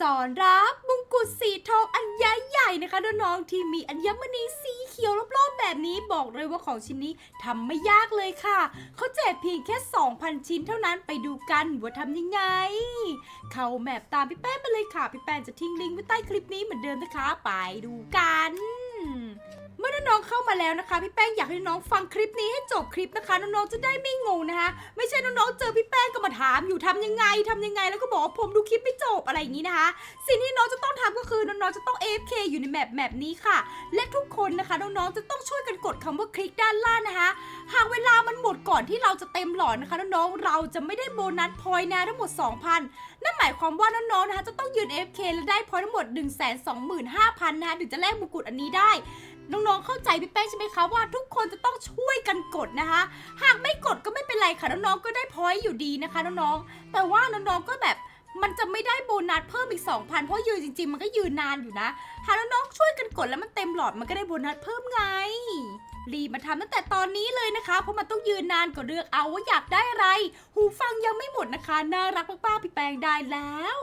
สอนรับมงกุฎสีทองอันใหญ่ใหญ่ๆนะคะน้องๆที่มีอัญมณีสีเขียวรอบๆแบบนี้บอกเลยว่าของชิ้นนี้ทำไม่ยากเลยค่ะเขาแจกเพียงแค่ 2,000 ชิ้นเท่านั้นไปดูกันว่าทำยังไง เข้าแมปตามพี่แป้นไปเลยค่ะ พี่แป้นจะทิ้งลิงก์ไว้ใต้คลิปนี้เหมือนเดิมนะคะ ไปดูกัน องเข้ามาแล้วนะคะ พี่แป้งอยากให้น้องฟังคลิปนี้ให้จบคลิปนะคะน้องๆจะได้ไม่งงนะคะไม่ใช่น้องๆเจอพี่แป้งก็มาถามอยู่ทำยังไงทำยังไง แล้วก็บอกว่าผมดูคลิปไม่จบอะไรอย่างนี้นะคะ สิ่งที่น้องจะต้องทำก็คือน้องๆจะต้อง AFK อยู่ในแมปแมปนี้ค่ะ และทุกคนนะคะน้องๆจะต้องช่วยกันกดคำว่าคลิกด้านล่างนะคะ หากเวลามันหมดก่อนที่เราจะเต็มหลอดนะคะน้องๆเราจะไม่ได้โบนัสพอยต์นะทั้งหมด 2,000 นั่นหมายความว่าน้องๆนะคะจะต้องยืน AFK และได้พอยต์ทั้งหมด 1 2 5 0 0 0นะคะถึงจะแลกมงกุฎอันนี้ได้ น้องๆเข้าใจพี่แป้งใช่ไหมคะว่าทุกคนจะต้องช่วยกันกดนะคะ หากไม่กดก็ไม่เป็นไรค่ะน้องๆก็ได้พอยต์อยู่ดีนะคะน้องๆแต่ว่าน้องๆก็แบบมันจะไม่ได้โบนัสเพิ่มอีก 2,000 เพราะยืนจริง ๆ มันก็ยืนนานอยู่นะ หากน้องๆช่วยกันกดแล้วมันเต็มหลอดมันก็ได้โบนัสเพิ่มไง รีบมาทำตั้งแต่ตอนนี้เลยนะคะ เพราะมันต้องยืนนานก็เลือกเอาว่าอยากได้อะไร หูฟังยังไม่หมดนะคะ น่ารักมากๆพี่แปงได้แล้ว